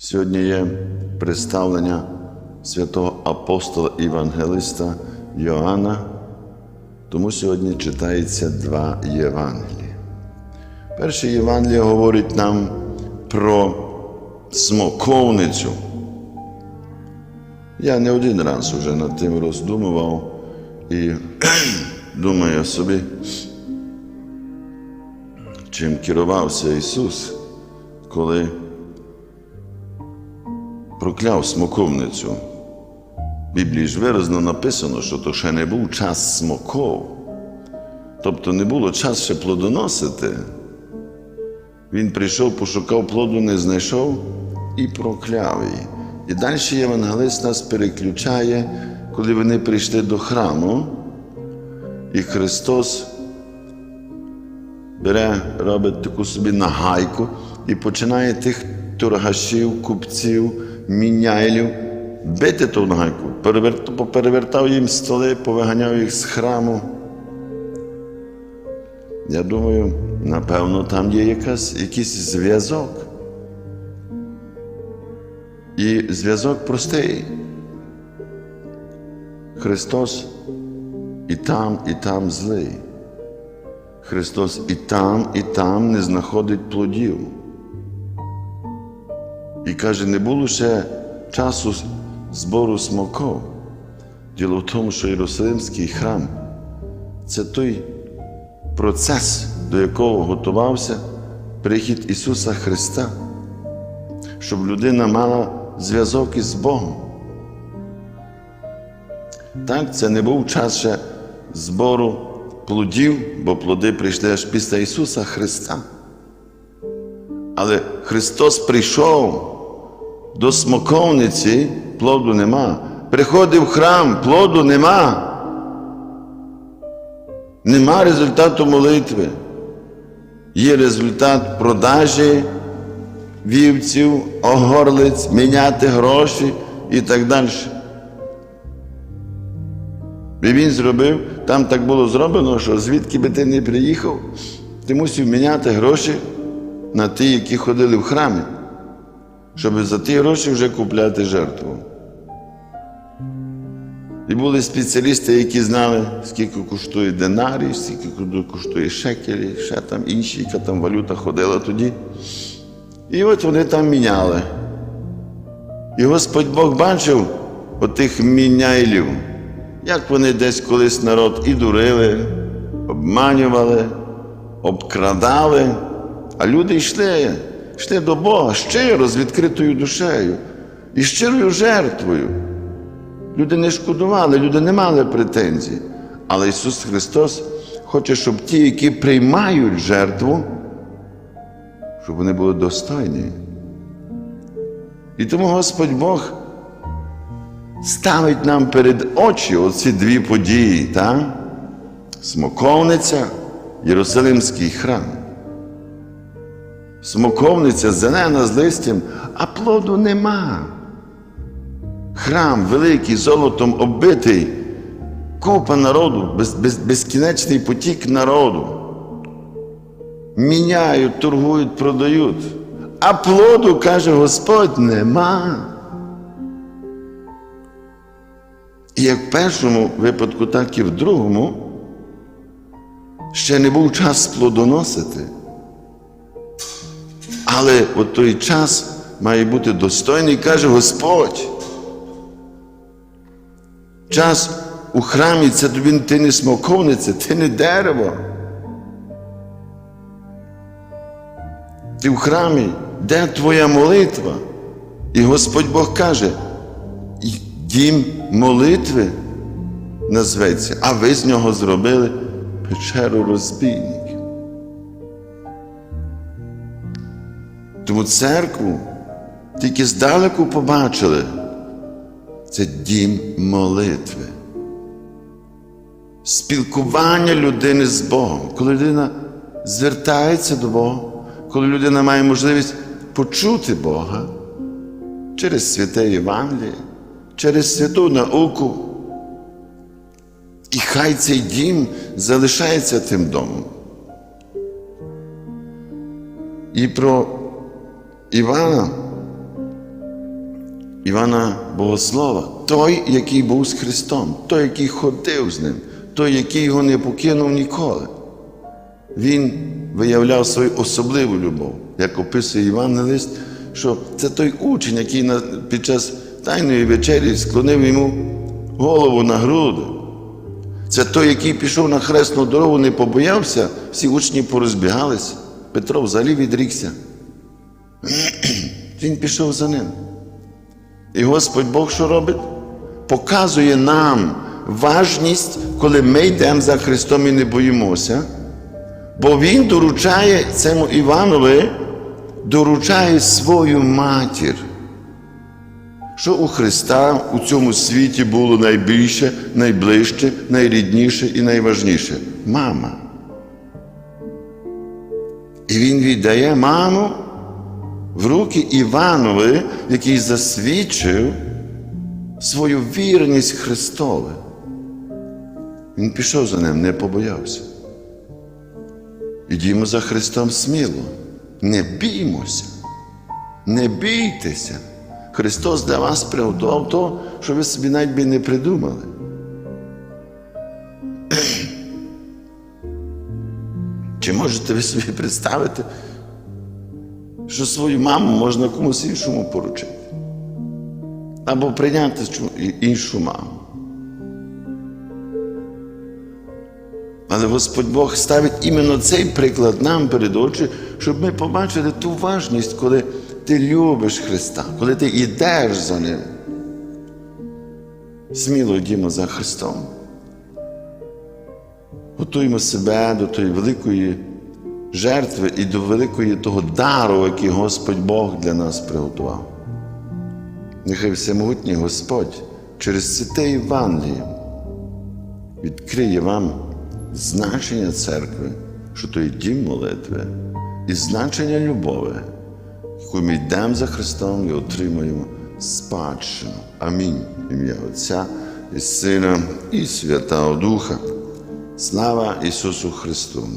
Сьогодні є представлення святого апостола Євангелиста Йоанна, тому сьогодні читається два Євангелії. Перше Євангеліє говорить нам про смоковницю. Я не один раз уже над тим роздумував і думаю собі, чим керувався Ісус, коли прокляв смоковницю. В Біблії ж виразно написано, що то ще не був час смоков. Тобто не було час ще плодоносити. Він прийшов, пошукав плоду, не знайшов і прокляв її. І далі євангелист нас переключає, коли вони прийшли до храму, і Христос бере, робить таку собі нагайку і починає тих торгашів, купців, міняйлів бити ту нагайку, перевер- поперевертав їм столи, повиганяв їх з храму. Я думаю, напевно, там є якась, якийсь зв'язок. І зв'язок простий. Христос і там, і там злий. Христос і там, і там не знаходить плодів. І каже, не було ще часу збору смоков. Діло в тому, що Єрусалимський храм це той процес, до якого готувався прихід Ісуса Христа, щоб людина мала зв'язок із Богом. Так, це не був час ще збору плодів, бо плоди прийшли аж після Ісуса Христа. Але Христос прийшов до смоковниці, плоду нема. Приходив храм, плоду нема. Нема результату молитви. Є результат продажі вівців, огорлиць, міняти гроші і так далі. І він зробив, там так було зроблено, що звідки би ти не приїхав, ти мусив міняти гроші на ті, які ходили в храмі, щоб за ті гроші вже купляти жертву. І були спеціалісти, які знали, скільки коштує динарій, скільки коштує шекелі, ще там інші, яка там валюта ходила тоді. І от вони там міняли. І Господь Бог бачив отих міняйлів, як вони десь колись народ і дурили, обманювали, обкрадали, а люди йшли, йшли до Бога щиро з відкритою душею і щирою жертвою. Люди не шкодували, люди не мали претензій. Але Ісус Христос хоче, щоб ті, які приймають жертву, щоб вони були достойні. І тому Господь Бог ставить нам перед очі оці дві події, та? смоковниця, Єрусалимський храм. Смоковниця зелена з листям, а плоду нема. Храм великий, золотом оббитий, купа народу, без, без, безкінечний потік народу. Міняють, торгують, продають. А плоду, каже Господь, нема. І як в першому випадку, так і в другому, ще не був час плодоносити. Але от той час має бути достойний, каже Господь. Час у храмі це тобі ти не смоковниця, ти не дерево. Ти в храмі, де твоя молитва? І Господь Бог каже, дім молитви назветься, а ви з нього зробили печеру розбійників. Тому церкву тільки здалеку побачили. Це дім молитви. Спілкування людини з Богом. Коли людина звертається до Бога, коли людина має можливість почути Бога через святе Євангеліє, через святу науку. І хай цей дім залишається тим домом. І про Івана Івана Богослова, той, який був з Христом, той, який ходив з ним, той, який його не покинув ніколи. Він виявляв свою особливу любов, як описує Євангелист, що це той учень, який під час Тайної вечері склонив йому голову на груди. Це той, який пішов на хресну дорогу, не побоявся, всі учні порозбігалися. Петро взагалі відрікся. Він пішов за ним. І Господь Бог що робить? Показує нам важність, коли ми йдемо за Христом і не боїмося. Бо Він доручає цьому Іванові, доручає свою матір. Що у Христа у цьому світі було найбільше, найближче, найрідніше і найважніше? Мама. І він віддає маму в руки Іванові, який засвідчив свою вірність Христове. Він пішов за ним, не побоявся. Ідімо за Христом сміло. Не біймося, не бійтеся. Христос для вас приготував то, що ви собі навіть би не придумали. Чи можете ви собі представити, що свою маму можна комусь іншому поручити? Або прийняти іншу маму? Але Господь Бог ставить іменно цей приклад нам перед очі, щоб ми побачили ту важність, коли ти любиш Христа, коли ти йдеш за Ним. Сміло йдімо за Христом. Готуємо себе до тої великої жертви і до великої того дару, який Господь Бог для нас приготував. Нехай всемогутній Господь через святе Євангеліє відкриє вам значення церкви, що то є дім молитви, і значення любові, яку ми йдемо за Христом і отримуємо спадщину. Амінь. Ім'я Отця і Сина, і Святого Духа. Слава Ісусу Христу!